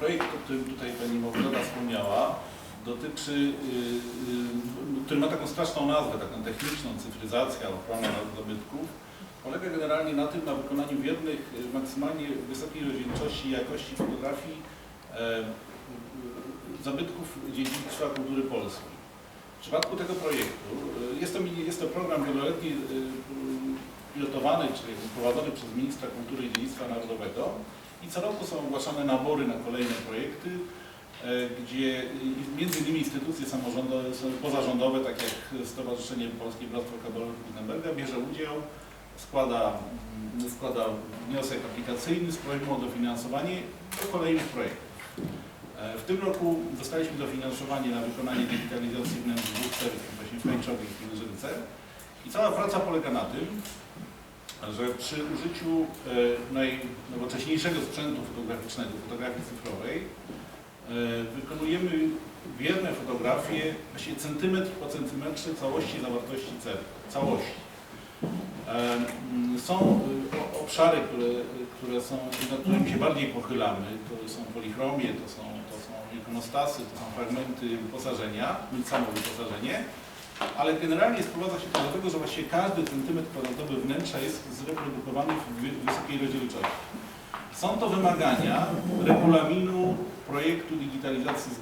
Projekt, o którym tutaj Pani Małgorzata wspomniała, dotyczy, y, y, który ma taką straszną nazwę, taką techniczną, cyfryzacja, ochrona zabytków, polega generalnie na tym, na wykonaniu wiernych, y, maksymalnie wysokiej rozdzielczości i jakości fotografii e, zabytków dziedzictwa kultury polskiej. W przypadku tego projektu, jest to, jest to program wieloletni pilotowany, czyli prowadzony przez Ministra Kultury i Dziedzictwa Narodowego i co roku są ogłaszane nabory na kolejne projekty, e, gdzie między innymi instytucje samorządowe, pozarządowe, tak jak Stowarzyszenie Polskie Bractwo Kabaretu Wittenberga bierze udział, składa, mm, składa wniosek aplikacyjny z prośbą o dofinansowanie do kolejnych projektów. E, W tym roku dostaliśmy dofinansowanie na wykonanie digitalizacji wnętrz dwóch cerkwi, właśnie Pańczowie i w Pilżynce. I cała praca polega na tym, że przy użyciu e, najnowocześniejszego sprzętu fotograficznego, fotografii cyfrowej, e, wykonujemy wierne fotografie, właściwie centymetr po centymetrze całości zawartości cerkwi, całości. E, Są obszary, które, które są, nad którymi się bardziej pochylamy. To są polichromie, to są, to są ikonostasy, to są fragmenty wyposażenia, bądź samo wyposażenie. Ale generalnie sprowadza się to do tego, że właściwie każdy centymetr kwadratowy wnętrza jest zreprodukowany w wy- wysokiej rozdzielczości. Są to wymagania regulaminu projektu digitalizacji.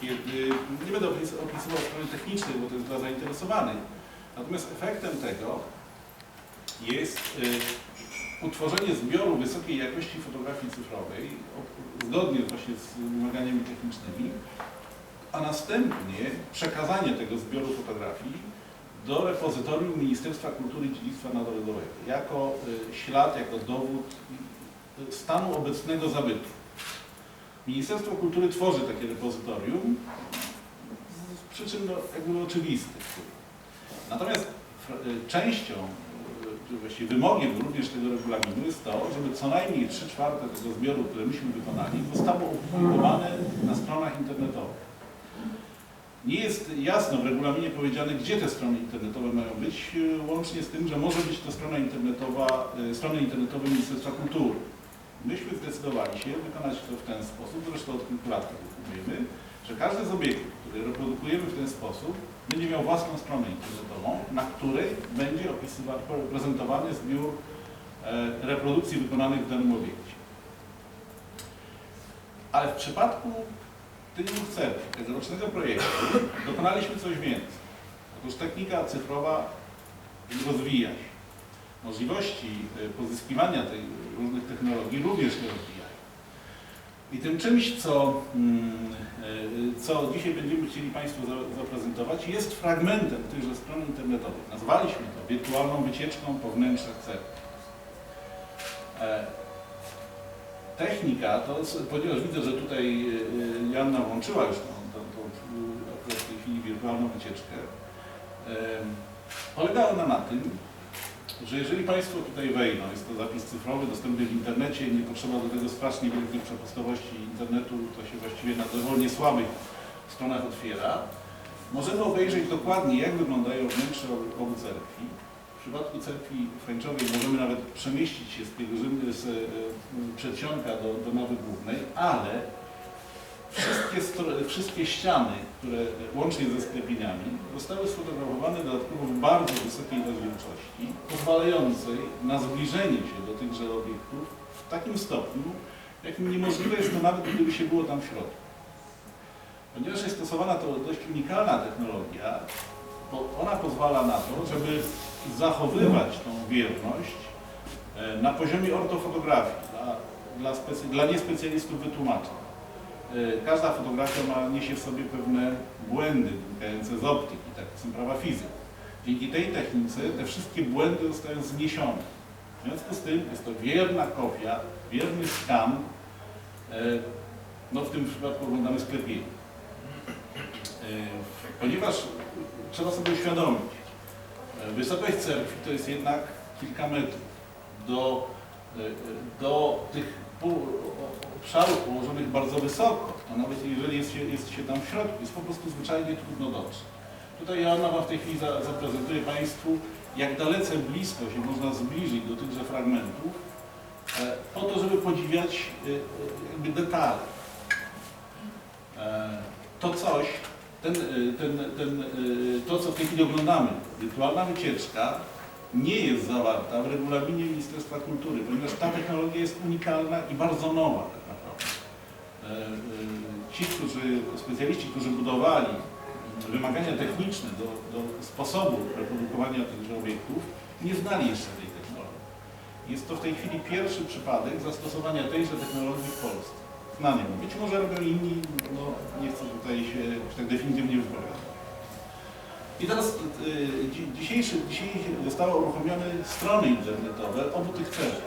Kiedy, nie będę opis- opisywał strony technicznej, bo to jest dla zainteresowanych, natomiast efektem tego jest y, utworzenie zbioru wysokiej jakości fotografii cyfrowej, zgodnie właśnie z wymaganiami technicznymi, a następnie przekazanie tego zbioru fotografii do repozytorium Ministerstwa Kultury i Dziedzictwa Narodowego jako y, ślad, jako dowód y, stanu obecnego zabytku. Ministerstwo Kultury tworzy takie repozytorium z przyczyn jakby oczywistych. Natomiast y, częścią, y, właściwie wymogiem również tego regulaminu jest to, żeby co najmniej 3 czwarte tego zbioru, które myśmy wykonali, zostało opublikowane na stronach internetowych. Nie jest jasno w regulaminie powiedziane, gdzie te strony internetowe mają być, y, łącznie z tym, że może być to strona internetowa, y, strony internetowe Ministerstwa Kultury. Myśmy zdecydowali się wykonać to w ten sposób, zresztą od kilku lat to że każdy z obiektów, który reprodukujemy w ten sposób, będzie miał własną stronę internetową, na której będzie opisywany, prezentowany zbiór e, reprodukcji wykonanych w danym obiekcie. Ale w przypadku tych dwóch celów, tegorocznego projektu, dokonaliśmy coś więcej. Otóż technika cyfrowa rozwija się. Możliwości e, pozyskiwania tej różnych technologii również się rozwijają. I tym czymś, co, mm, e, co dzisiaj będziemy chcieli Państwu za- zaprezentować, jest fragmentem tychże stron internetowych. Nazwaliśmy to wirtualną wycieczką po wnętrzach cerkwi. E, Technika, to, ponieważ widzę, że tutaj Joanna włączyła już tą, tą, tą e, akurat w tej chwili wirtualną wycieczkę, e, polega ona na tym, że jeżeli Państwo tutaj wejdą, jest to zapis cyfrowy, dostępny w internecie, nie potrzeba do tego strasznie wielkiej przepustowości internetu, to się właściwie na dowolnie słabych stronach otwiera, możemy obejrzeć dokładnie, jak wyglądają wnętrze obu- cerkwi. W przypadku cerkwi Fręczowej możemy nawet przemieścić się z, z e, przedsionka do, do głównej, ale wszystkie, wszystkie ściany, które e, łącznie ze sklepieniami, zostały sfotografowane dodatkowo w bardzo wysokiej rozdzielczości, pozwalającej na zbliżenie się do tychże obiektów w takim stopniu, jakim niemożliwe jest to nawet, gdyby się było tam w środku. Ponieważ jest stosowana to dość unikalna technologia, bo ona pozwala na to, żeby zachowywać tą wierność e, na poziomie ortofotografii dla, dla, dla niespecjalistów wytłumaczeń. E, Każda fotografia ma, niesie w sobie pewne błędy wynikające z optyki, takie są prawa fizyki. Dzięki tej technice te wszystkie błędy zostają zniesione. W związku z tym jest to wierna kopia, wierny skan, e, no w tym przypadku oglądamy sklepienie. Ponieważ trzeba sobie uświadomić, e, wysokość cerkwi to jest jednak kilka metrów. Do, do tych pół- obszarów położonych bardzo wysoko, to nawet jeżeli jest się, jest się tam w środku, jest po prostu zwyczajnie trudno dotrzeć. Tutaj Joanna Wam w tej chwili za, zaprezentuje Państwu, jak dalece blisko się można zbliżyć do tychże fragmentów, e, po to, żeby podziwiać e, e, jakby detale. To coś, ten, ten, ten, to co w tej chwili oglądamy, wirtualna wycieczka, nie jest zawarta w regulaminie Ministerstwa Kultury, ponieważ ta technologia jest unikalna i bardzo nowa tak naprawdę. E, y, Ci, którzy, specjaliści, którzy budowali wymagania techniczne do, do sposobu reprodukowania tychże obiektów, nie znali jeszcze tej technologii. Jest to w tej chwili pierwszy przypadek zastosowania tejże technologii w Polsce. Znany. Być może robią inni, no nie chcę tutaj się tak definitywnie wypowiadać. I teraz y, dzi- dzisiejszy, dzisiaj zostały uruchomione strony internetowe obu tych celów.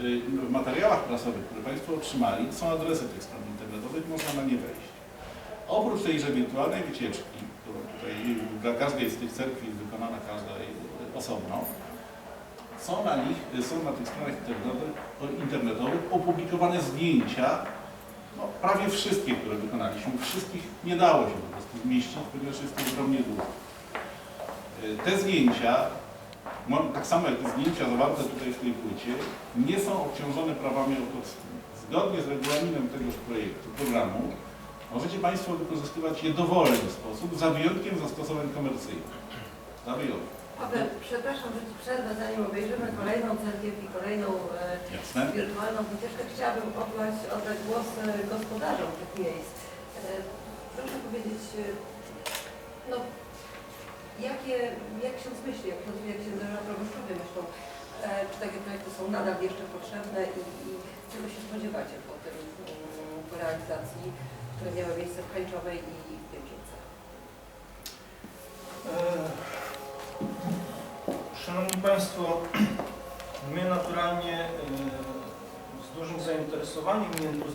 Y, W materiałach prasowych, które Państwo otrzymali, są adresy tych stron internetowych, można na nie wejść. Oprócz tejże wirtualnej wycieczki, którą tutaj dla każdej z tych cerkwi jest wykonana każda y, osobno, są na nich, są na tych stronach internetowych, internetowych opublikowane zdjęcia, no, prawie wszystkie, które wykonaliśmy. Wszystkich nie dało się po prostu zmieścić, ponieważ jest to ogromnie dużo. Y, Te zdjęcia, tak samo jak te zdjęcia zawarte tutaj w tej płycie, nie są obciążone prawami autorskimi. Zgodnie z regulaminem tegoż projektu, programu, możecie Państwo wykorzystywać je dowolny sposób, za wyjątkiem zastosowań komercyjnych. Za wyjątkiem. Aby, przepraszam, że Ci przerwę, zanim obejrzymy kolejną cerkiew i kolejną Jasne? e, wirtualną wycieczkę, chciałabym oddać, oddać głos e, gospodarzom tych miejsc. E, proszę powiedzieć, no, jakie, jak ksiądz myśli, jak ksiądz, jak księdza proboszczowie myślą, e, czy takie projekty są nadal jeszcze potrzebne i, i czego się spodziewacie po tym, mm, po realizacji, które miały miejsce w Krańczowej i w Pięknicy? E, Szanowni Państwo, my naturalnie e, z dużym zainteresowaniem